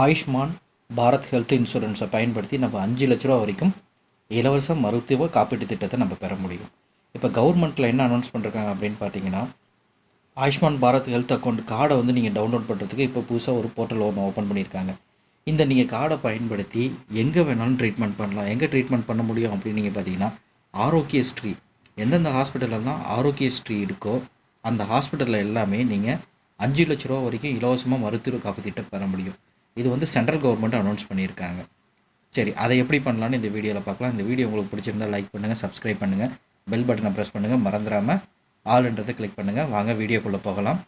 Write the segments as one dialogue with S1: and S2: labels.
S1: Ayushman Bharat health இன்சூரன்ஸை பயன்படுத்தி நம்ம அஞ்சு லட்ச ரூபா வரைக்கும் இலவச மருத்துவ காப்பீட்டு திட்டத்தை நம்ம பெற முடியும். இப்போ கவர்மெண்ட்டில் என்ன அனௌன்ஸ் பண்ணுறாங்க அப்படின்னு பார்த்தீங்கன்னா ஆயுஷ்மான் பாரத் ஹெல்த் அக்கௌண்ட் கார்டை வந்து நீங்கள் டவுன்லோட் பண்ணுறதுக்கு இப்போ புதுசாக ஒரு போர்ட்டல் ஒன்று ஓப்பன் பண்ணியிருக்காங்க. இந்த நீங்கள் கார்டை பயன்படுத்தி எங்கே வேணாலும் ட்ரீட்மெண்ட் பண்ணலாம். எங்கே ட்ரீட்மெண்ட் பண்ண முடியும் அப்படின்னு நீங்கள் பார்த்தீங்கன்னா ஆரோக்கியஸ்ரீ எந்தெந்த ஹாஸ்பிட்டலெல்லாம் ஆரோக்கியஸ்ரீ இருக்கோ அந்த ஹாஸ்பிட்டலில் எல்லாமே நீங்கள் அஞ்சு லட்ச ரூபா வரைக்கும் இலவசமாக மருத்துவ காப்பீட்டு திட்டம் பெற முடியும். இது வந்து சென்ட்ரல் கவர்மெண்ட் அனௌன்ஸ் பண்ணியிருக்காங்க. சரி அதை எப்படி பண்ணலான்னு இந்த வீடியோவில் பார்க்கலாம். இந்த வீடியோ உங்களுக்கு பிடிச்சிருந்தா லைக் பண்ணுங்கள் சப்ஸ்கிரைப் பண்ணுங்கள் பெல் பட்டனை ப்ரெஸ் பண்ணுங்கள் மறந்துடாமல் ஆல்ன்றதை கிளிக் பண்ணுங்கள் வாங்க வீடியோக்குள்ளே போகலாம்.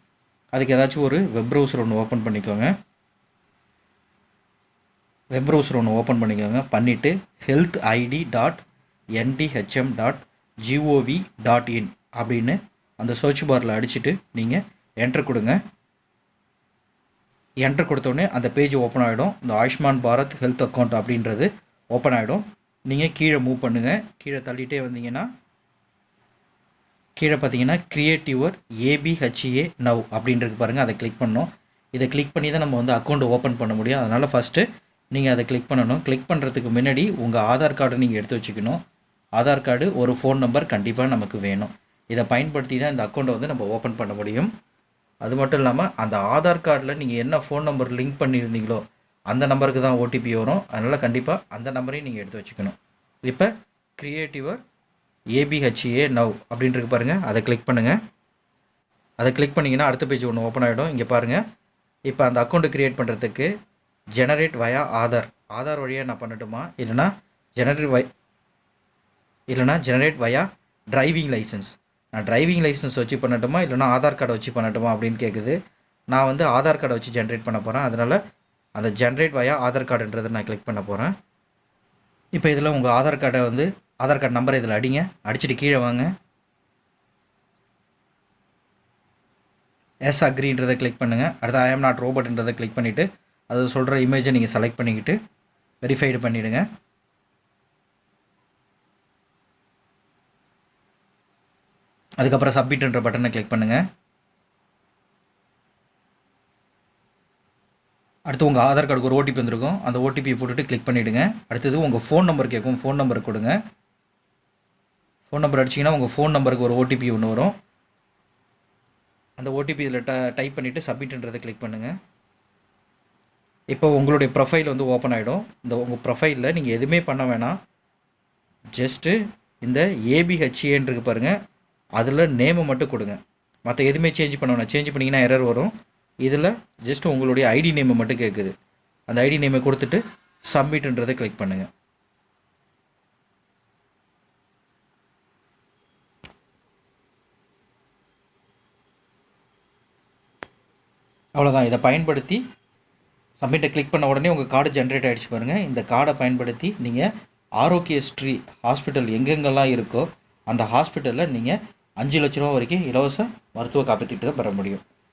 S1: அதுக்கு ஏதாச்சும் ஒரு வெப் ப்ரௌசர் ஒன்று ஓப்பன் பண்ணிக்கோங்க. வெப் ப்ரௌசர் ஒன்று ஓப்பன் பண்ணிக்கோங்க. பண்ணிவிட்டு health ID dot N D H M dot G O V dot in அப்படின்னு அந்த சர்ச் பாரில் அடிச்சுட்டு நீங்கள் என்டர் கொடுங்க. என்ட்ரு கொடுத்தோடனே அந்த பேஜ் ஓப்பன் ஆகிடும் இந்த ஆயுஷ்மான் பாரத் ஹெல்த் அக்கௌண்ட் அப்படின்றது ஓப்பன் ஆகிடும் நீங்கள் கீழே மூவ் பண்ணுங்கள் கீழே தள்ளிகிட்டே வந்தீங்கன்னா கீழே பார்த்தீங்கன்னா கிரியேட் யுவர் ஏபிஹெச்ஏ நவ் அப்படின்றது பாருங்கள் அதை கிளிக் பண்ணணும். இதை கிளிக் பண்ணி தான் நம்ம வந்து அக்கௌண்ட் ஓப்பன் பண்ண முடியும். அதனால் ஃபஸ்ட்டு நீங்கள் அதை கிளிக் பண்ணணும். கிளிக் பண்ணுறதுக்கு முன்னாடி உங்கள் ஆதார் கார்டை நீங்கள் எடுத்து வச்சுக்கணும். ஆதார் கார்டு ஒரு ஃபோன் நம்பர் கண்டிப்பாக நமக்கு வேணும். இதை பயன்படுத்தி தான் இந்த அக்கௌண்ட்டை வந்து நம்ம ஓப்பன் பண்ண முடியும். அது மட்டும் இல்லாமல் அந்த ஆதார் கார்டில் நீங்கள் என்ன ஃபோன் நம்பர் லிங்க் பண்ணியிருந்தீங்களோ அந்த நம்பருக்கு தான் ஓடிபி வரும். அதனால் கண்டிப்பாக அந்த நம்பரையும் நீங்கள் எடுத்து வச்சுக்கணும். இப்போ கிரியேட்டிவர் ஏபிஹெச்ஏ நவ் அப்படின்றது பாருங்கள் அதை கிளிக் பண்ணுங்கள் அதை கிளிக் பண்ணிங்கன்னா அடுத்த பேஜ் ஒன்று ஓப்பன் ஆகிடும் இங்கே பாருங்கள் இப்போ அந்த அக்கௌண்ட்டு க்ரியேட் பண்ணுறதுக்கு ஜெனரேட் வயா ஆதார். ஆதார் வழியாக நான் பண்ணட்டுமா? இல்லைனா ஜெனரேட் வை இல்லைனா ஜெனரேட் வயா டிரைவிங் லைசன்ஸ் நான் டிரைவிங் லைசன்ஸ் வச்சு பண்ணட்டுமா? இல்லைனா ஆதார் கார்டை வச்சு பண்ணட்டுமா அப்படின்னு கேட்குது நான் வந்து ஆதார் கார்டை வச்சு ஜென்ரேட் பண்ண போகிறேன் அதனால் அந்த ஜென்ரேட் வயா ஆதார் கார்டுன்றதை நான் கிளிக் பண்ண போகிறேன் இப்போ இதில் உங்கள் ஆதார் கார்டை வந்து ஆதார் கார்டு நம்பரை இதில் அடிங்க. அடிச்சுட்டு கீழே வாங்க. எஸ் அக்ரின்றதை கிளிக் பண்ணுங்கள் அடுத்து ஐ ஆம் நாட் ரோபோட்ன்றதை கிளிக் பண்ணிவிட்டு அது சொல்கிற இமேஜை நீங்கள் செலக்ட் பண்ணிக்கிட்டு வெரிஃபைடு பண்ணிவிடுங்க அதுக்கப்புறம் சப்மிட்ன்ற பட்டனை கிளிக் பண்ணுங்கள் அடுத்து உங்கள் ஆதார் கார்டுக்கு ஒரு ஓடிபி வந்திருக்கும். அந்த ஓடிபியை போட்டுட்டு கிளிக் பண்ணிவிடுங்க அடுத்தது உங்கள் ஃபோன் நம்பர் கேட்கும். ஃபோன் நம்பர் கொடுங்க. ஃபோன் நம்பர் அடிச்சிங்கன்னா உங்கள் ஃபோன் நம்பருக்கு ஒரு ஓடிபி ஒன்று வரும். அந்த ஓடிபி இதில் ட டைப் பண்ணிவிட்டு சப்மிட்ன்றதை கிளிக் பண்ணுங்கள் இப்போ உங்களுடைய ப்ரொஃபைல் வந்து ஓப்பன் ஆகிடும் இந்த உங்கள் ப்ரொஃபைலில் நீங்கள் எதுவுமே பண்ண வேணாம். ஜஸ்ட்டு இந்த ஏபிஹெச்ஏன்ருக்கு பாருங்கள் அதில் நேமை மட்டும் கொடுங்க. மற்ற எதுவுமே சேஞ்ச் பண்ண வேணாம். சேஞ்ச் பண்ணிங்கன்னா எரர் வரும். இதில் ஜஸ்ட் உங்களுடைய ஐடி நேமை மட்டும் கேட்குது அந்த ஐடி நேமை கொடுத்துட்டு சப்மிட்ன்றதை கிளிக் பண்ணுங்கள் அவ்வளோதான் இதை பயன்படுத்தி சப்மிட்டை கிளிக் பண்ண உடனே உங்கள் கார்டு ஜென்ரேட் ஆகிடுச்சு பாருங்கள் இந்த கார்டை பயன்படுத்தி நீங்கள் ஆரோக்கிய ஸ்ட்ரீ ஹாஸ்பிட்டல் எங்கெங்கெல்லாம் இருக்கோ அந்த ஹாஸ்பிட்டலில் நீங்கள் அஞ்சு லட்ச ரூபா வரைக்கும் இலவச மருத்துவ காப்பீட்டு திட்டத்தை பெற முடியும்.